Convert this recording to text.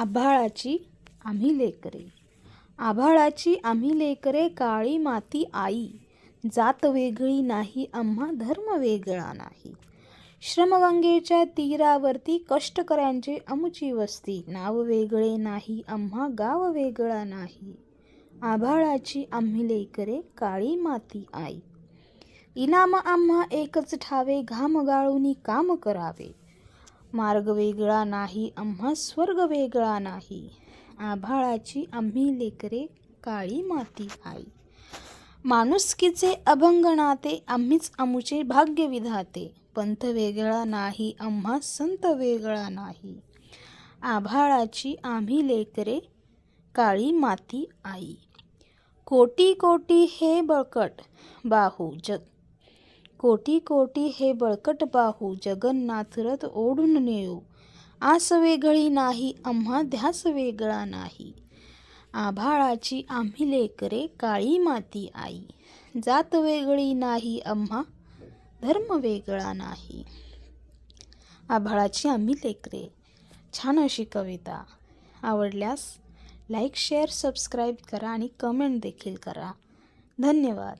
आभाळाची आम्ही लेकरे. आभाळाची आम्ही लेकरे काळी माती आई. जात वेगळी नाही आम्हा धर्म वेगळा नाही. श्रमगंगेच्या तीरावरती कष्टकऱ्यांचे अमुची वस्ती. नाव वेगळे नाही आम्हा गाव वेगळा नाही. आभाळाची आम्ही लेकरे काळी माती आई. इनाम आम्हा एकच ठावे घाम गाळूनी काम करावे. मार्ग वेगळा नाही आम्हा स्वर्ग वेगळा नाही. आभाळाची आम्ही लेकरे काळी माती आई. माणुसकीचे अभंग नाते आम्हीच आमुचे भाग्य विधाते. पंथ वेगळा नाही आम्हा संत वेगळा नाही. आभाळाची आम्ही लेकरे काळी माती आई. कोटी कोटी हे बळकट बाहू जग कोटी कोटी हे बळकट बाहू जगन्नाथ रथ ओढून नेऊ. आस वेगळी नाही आम्हा ध्यास वेगळा नाही. आभाळाची आम्ही लेकरे काळी माती आई. जात वेगळी नाही आम्हा धर्म वेगळा नाही. आभाळाची आम्ही लेकरे छान अशी कविता. आवडल्यास लाईक शेअर सबस्क्राईब करा आणि कमेंट देखील करा. धन्यवाद.